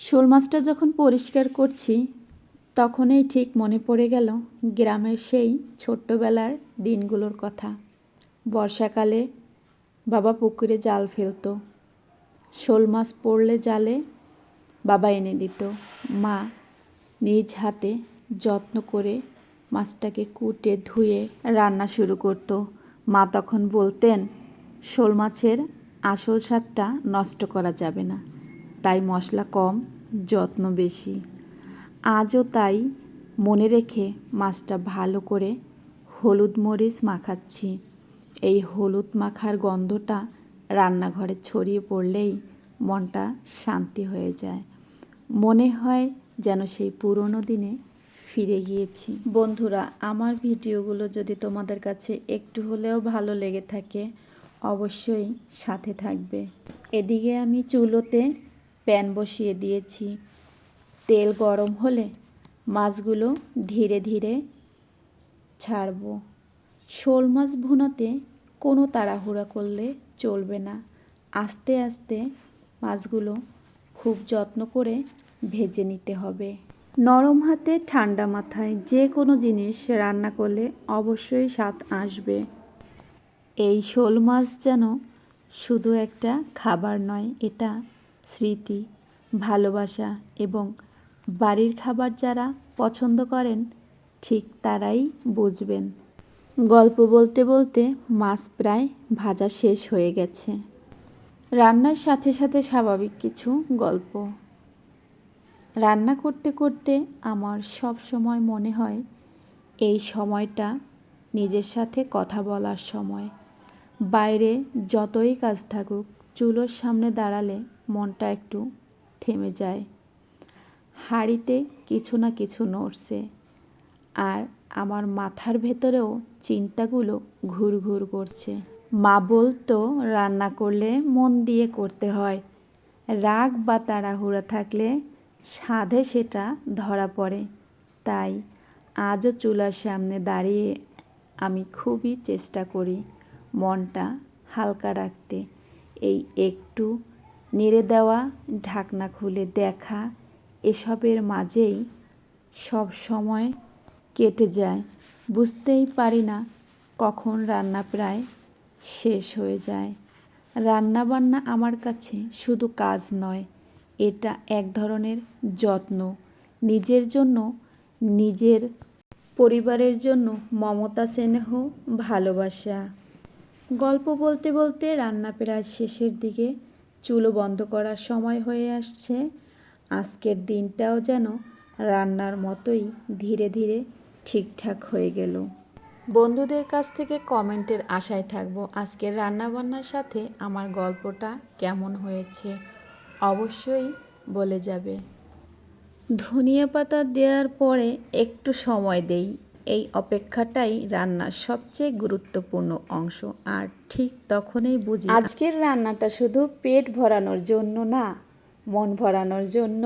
শোল মাছটা যখন পরিষ্কার করছি, তখনই ঠিক মনে পড়ে গেল গ্রামের সেই ছোট্টবেলার দিনগুলোর কথা। বর্ষাকালে বাবা পুকুরে জাল ফেলতো। শোল মাছ পড়লে জালে বাবা এনে দিত। মা নিজ হাতে যত্ন করে মাছটাকে কুটে ধুয়ে রান্না শুরু করতো। মা তখন বলতেন, শোল মাছের আসল স্বাদটা নষ্ট করা যাবে না। তাই মশলা কম, যত্ন বেশি। আজও তাই মনে রেখে মাছটা ভালো করে হলুদ মরিচ মাখাচ্ছি। এই হলুদ মাখার গন্ধটা রান্নাঘরে ছড়িয়ে পড়লেই মনটা শান্তি হয়ে যায়। মনে হয় যেন সেই পুরনো দিনে ফিরে গিয়েছি। বন্ধুরা, আমার ভিডিওগুলো যদি তোমাদের কাছে একটু হলেও ভালো লেগে থাকে, অবশ্যই সাথে থাকবে। এদিকে আমি চুলোতে প্যান বসিয়ে দিয়েছি। তেল গরম হলে মাছগুলো ধীরে ধীরে ছাড়বো। শোল মাছ ভুনাতে কোনো তাড়াহুড়া করলে চলবে না। আস্তে আস্তে মাছগুলো খুব যত্ন করে ভেজে নিতে হবে। নরম হাতে ঠান্ডা মাথায় যে কোনো জিনিস রান্না করলে অবশ্যই স্বাদ আসবে। এই শোল মাছ যেন শুধু একটা খাবার নয়, এটা স্মৃতি, ভালোবাসা এবং বাড়ির খাবার যারা পছন্দ করেন, ঠিক তারাই বুঝবেন। গল্প বলতে বলতে মাছ প্রায় ভাজা শেষ হয়ে গেছে। রান্নার সাথে সাথে স্বাভাবিক কিছু গল্প। রান্না করতে করতে আমার সব সময় মনে হয়, এই সময়টা নিজের সাথে কথা বলার সময়। বাইরে যতই কাজ থাকুক, চুলোর সামনে দাঁড়ালে মনটা একটু থেমে যায়। হাঁড়িতে কিছু না কিছু নড়ছে আর আমার মাথার ভেতরেও চিন্তাগুলো ঘুর ঘুর করছে। মা বলতো, রান্না করলে মন দিয়ে করতে হয়। রাগ বা তাড়াহুড়া থাকলে সাধে সেটা ধরা পড়ে। তাই আজও চুলার সামনে দাঁড়িয়ে আমি খুবই চেষ্টা করি মনটা হালকা রাখতে। এই একটু নেড়ে দেওয়া, ঢাকনা খুলে দেখা, এসবের মাঝেই সব সময় কেটে যায়। বুঝতেই পারি না কখন রান্না প্রায় শেষ হয়ে যায়। রান্না বান্না আমার কাছে শুধু কাজ নয়, এটা এক ধরনের যত্ন। নিজের জন্য, নিজের পরিবারের জন্য মমতা স্নেহ, ভালোবাসা। গল্প বলতে বলতে রান্না প্রায় শেষের দিকে চুলো বন্ধ করার সময় হয়ে আসছে। আজকের দিনটাও যেন রান্নার মতোই ধীরে ধীরে ঠিকঠাক হয়ে গেল। বন্ধুদের কাছ থেকে কমেন্টের আশায় থাকব, আজকের রান্নাবান্নার সাথে আমার গল্পটা কেমন হয়েছে? অবশ্যই বলে যাবে। ধনিয়া পাতা দেওয়ার পরে একটু সময় দেই। এই অপেক্ষাটাই রান্নার সবচেয়ে গুরুত্বপূর্ণ অংশ। আর ঠিক তখনই বুঝি আজকের রান্নাটা শুধু পেট ভরানোর জন্য না, মন ভরানোর জন্য